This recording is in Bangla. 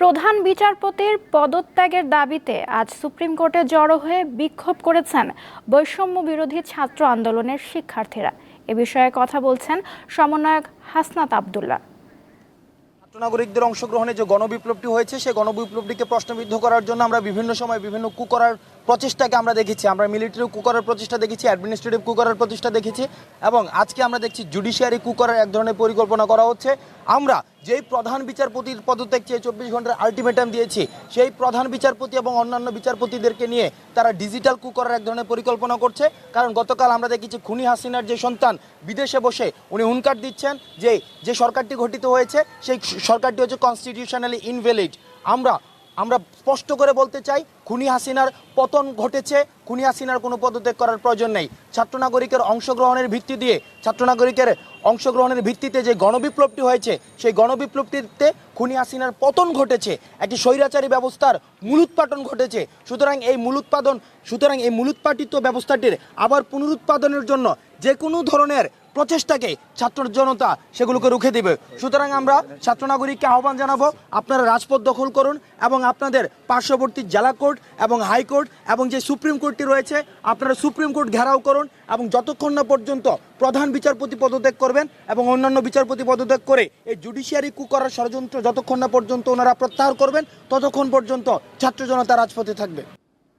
প্রধান বিচারপতির পদত্যাগের দাবিতে আজ সুপ্রিম কোর্টে জড়ো হয়ে বিক্ষোভ করেছেন বৈষম্য বিরোধী ছাত্র আন্দোলনের শিক্ষার্থীরা। এ বিষয়ে কথা বলছেন সমন্বয়ক হাসনাত আবদুল্লাহ। নাগরিকদের অংশগ্রহণে যে গণবিপ্লবটি হয়েছে সেই গণবিপ্লবটিকে প্রশ্নবিদ্ধ করার জন্য আমরা বিভিন্ন সময় বিভিন্ন কু করার প্রচেষ্টাকে আমরা দেখেছি, আমরা মিলিটারি কু করার প্রচেষ্টা দেখেছি অ্যাডমিনিস্ট্রেটিভ কু করার প্রচেষ্টা দেখেছি এবং আজকে আমরা দেখছি জুডিশিয়ারি কু করার এক ধরনের পরিকল্পনা করা হচ্ছে। আমরা যেই প্রধান বিচারপতির পদত্যাগ চেয়ে চব্বিশ ঘণ্টার আলটিমেটাম দিয়েছি, সেই প্রধান বিচারপতি এবং অন্যান্য বিচারপতিদেরকে নিয়ে তারা ডিজিটাল কু করার এক ধরনের পরিকল্পনা করছে। কারণ গতকাল আমরা দেখেছি খুনি হাসিনার যে সন্তান বিদেশে বসে উনি হুনকার দিচ্ছেন যে যে সরকারটি গঠিত হয়েছে, সেই সরকারটি হচ্ছে কনস্টিটিউশনালি ইনভ্যালিড আমরা আমরা স্পষ্ট করে বলতে চাই, খুনি হাসিনার পতন ঘটেছে। খুনি হাসিনার কোনো পদত্যাগ করার প্রয়োজন নেই। ছাত্র নাগরিকের অংশগ্রহণের ভিত্তি দিয়ে ছাত্র নাগরিকের অংশগ্রহণের ভিত্তিতে যে গণবিপ্লবটি হয়েছে, সেই গণবিপ্লবটিতে খুনি হাসিনার পতন ঘটেছে। একটি স্বৈরাচারী ব্যবস্থার মূলোৎপাটন ঘটেছে। সুতরাং এই মূলোৎপাদন সুতরাং এই মূলোৎপাটিত ব্যবস্থাটির আবার পুনরুৎপাদনের জন্য যে কোনো ধরনের প্রচেষ্টাকে ছাত্র জনতা সেগুলোকে রুখে দেবে। সুতরাং আমরা ছাত্র নাগরিককে আহ্বান জানাব, আপনারা রাজপথ দখল করুন এবং আপনাদের পার্শ্ববর্তী জেলা কোর্ট এবং হাইকোর্ট এবং যে সুপ্রিম কোর্টটি রয়েছে, আপনারা সুপ্রিম কোর্ট ঘেরাও করুন এবং যতক্ষণ না পর্যন্ত প্রধান বিচারপতি পদত্যাগ করবেন এবং অন্যান্য বিচারপতি পদত্যাগ করে এই জুডিশিয়ারি কু করার ষড়যন্ত্র যতক্ষণ না পর্যন্ত ওনারা প্রত্যাহার করবেন, ততক্ষণ পর্যন্ত ছাত্র জনতা রাজপথে থাকবে।